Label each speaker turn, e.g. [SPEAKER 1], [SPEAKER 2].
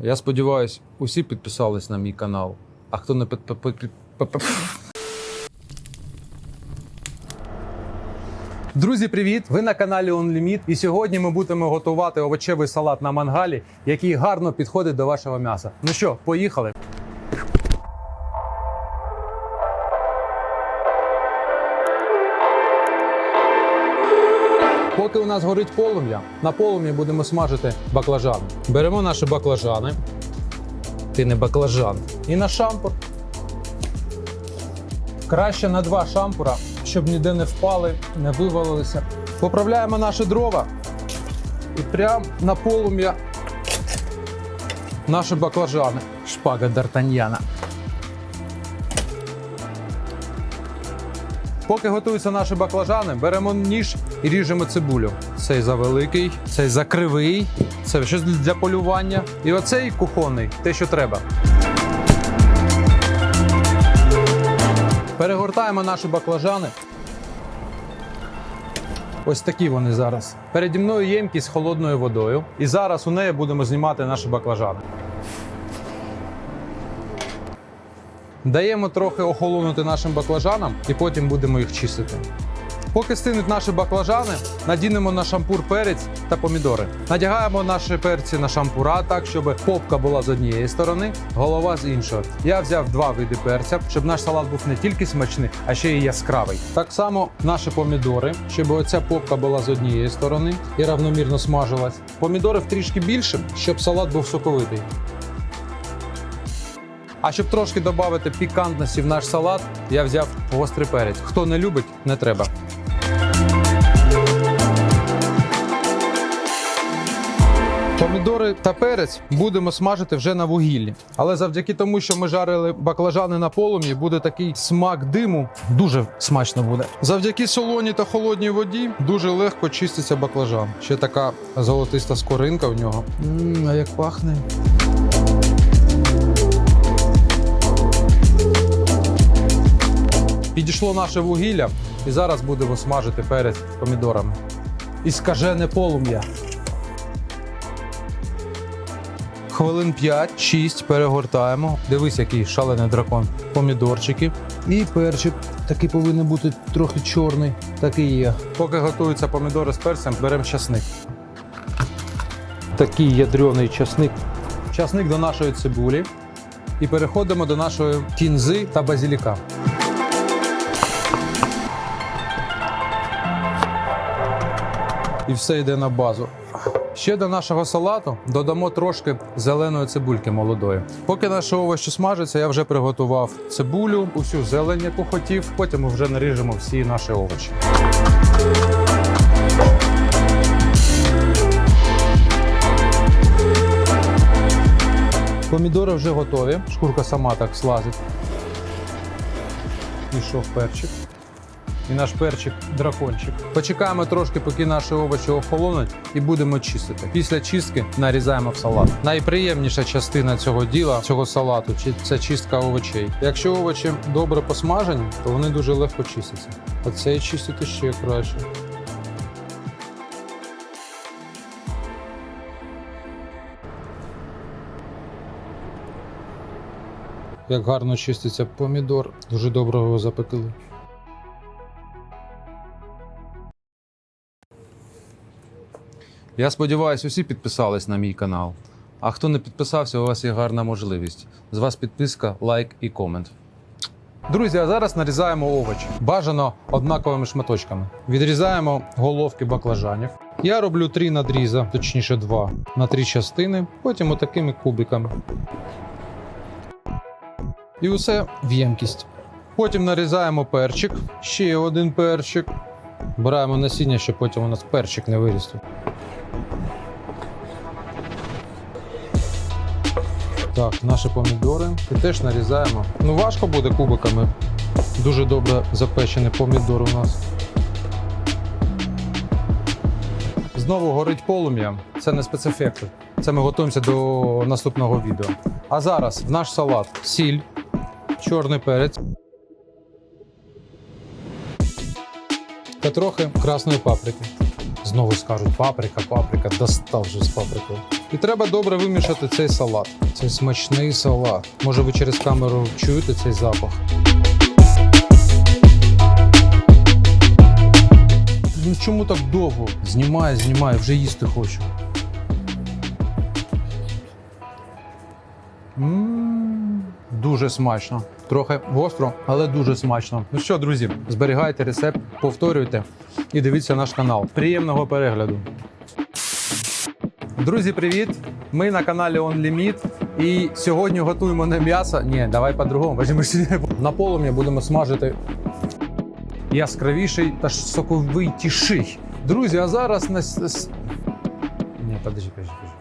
[SPEAKER 1] Я сподіваюся, усі підписались на мій канал. А хто не підписав... Друзі, привіт! Ви на каналі OnLimit. І сьогодні ми будемо готувати овочевий салат на мангалі, який гарно підходить до вашого м'яса. Ну що, поїхали? Поки у нас горить полум'я, на полум'ї будемо смажити баклажан. Беремо наші баклажани. Ти не баклажан. І на шампур. Краще на два шампура, щоб ніде не впали, не вивалилися. Поправляємо наші дрова і прямо на полум'я наші баклажани. Шпага Д'Артаньяна. Поки готуються наші баклажани, беремо ніж і ріжемо цибулю. Цей за великий, цей за кривий, це щось для полювання. І оцей кухонний, те, що треба. Перегортаємо наші баклажани. Ось такі вони зараз. Переді мною ємкість з холодною водою. І зараз у неї будемо знімати наші баклажани. Даємо трохи охолонути нашим баклажанам і потім будемо їх чистити. Поки стинуть наші баклажани, надінемо на шампур перець та помідори. Надягаємо наші перці на шампура так, щоб попка була з однієї сторони, голова з іншої. Я взяв два види перця, щоб наш салат був не тільки смачний, а ще й яскравий. Так само наші помідори, щоб оця попка була з однієї сторони і равномірно смажилась. Помідори трішки більше, щоб салат був соковитий. А щоб трошки додати пікантності в наш салат, я взяв гострий перець. Хто не любить, не треба. Помідори та перець будемо смажити вже на вугіллі. Але завдяки тому, що ми жарили баклажани на полум'ї, буде такий смак диму. Дуже смачно буде. Завдяки солоні та холодній воді дуже легко чиститься баклажан. Ще така золотиста скоринка в нього. Мм, а як пахне. Підійшло наше вугілля, і зараз будемо смажити перець з помідорами. І скажене полум'я. Хвилин 5-6 перегортаємо. Дивись, який шалений дракон. Помідорчики. І перчик. Такий повинен бути трохи чорний. Такий є. Поки готуються помідори з перцем, беремо часник. Такий ядрений часник. Часник до нашої цибулі. І переходимо до нашої кінзи та базіліка. І все йде на базу. Ще до нашого салату додамо трошки зеленої цибульки молодої. Поки наші овочі смажаться, я вже приготував цибулю, усю зелень, яку хотів. Потім ми вже наріжемо всі наші овочі. Помідори вже готові. Шкурка сама так слазить. Пішов перчик і наш перчик дракончик. Почекаємо трошки, поки наші овочі охолонуть, і будемо чистити. Після чистки нарізаємо в салат. Найприємніша частина цього діла, цього салату, це чистка овочей. Якщо овочі добре посмажені, то вони дуже легко чистяться. Оцей чистити ще краще. Як гарно чиститься помідор, дуже добре його запекли. Я сподіваюся, усі підписались на мій канал. А хто не підписався, у вас є гарна можливість. З вас підписка, лайк і комент. Друзі, а зараз нарізаємо овочі. Бажано однаковими шматочками. Відрізаємо головки баклажанів. Я роблю три надріза, точніше два, на три частини, потім отакими кубиками. І усе в ємкість. Потім нарізаємо перчик, ще один перчик. Збираємо насіння, щоб потім у нас перчик не виріс. Так, наші помідори. І теж нарізаємо. Ну, важко буде кубиками. Дуже добре запечений помідор у нас. Знову горить полум'я. Це не спецефекти. Це ми готуємося до наступного відео. А зараз в наш салат сіль, чорний перець та трохи красної паприки. Знову скажуть паприка, паприка, достав вже з паприкою. І треба добре вимішати цей салат. Це смачний салат. Може, ви через камеру чуєте цей запах. Ну чому так довго? Знімаю, знімаю, вже їсти хочу. М, Дуже смачно. Трохи гостро, але дуже смачно. Ну що, друзі, зберігайте рецепт, повторюйте і дивіться наш канал. Приємного перегляду. Друзі, привіт! Ми на каналі On Limit. І сьогодні готуємо не м'ясо. Ні, давай по-другому. На полум'я будемо смажити яскравіший та соковитіший. Друзі, а зараз на Ні, подожди, подожди, подожди.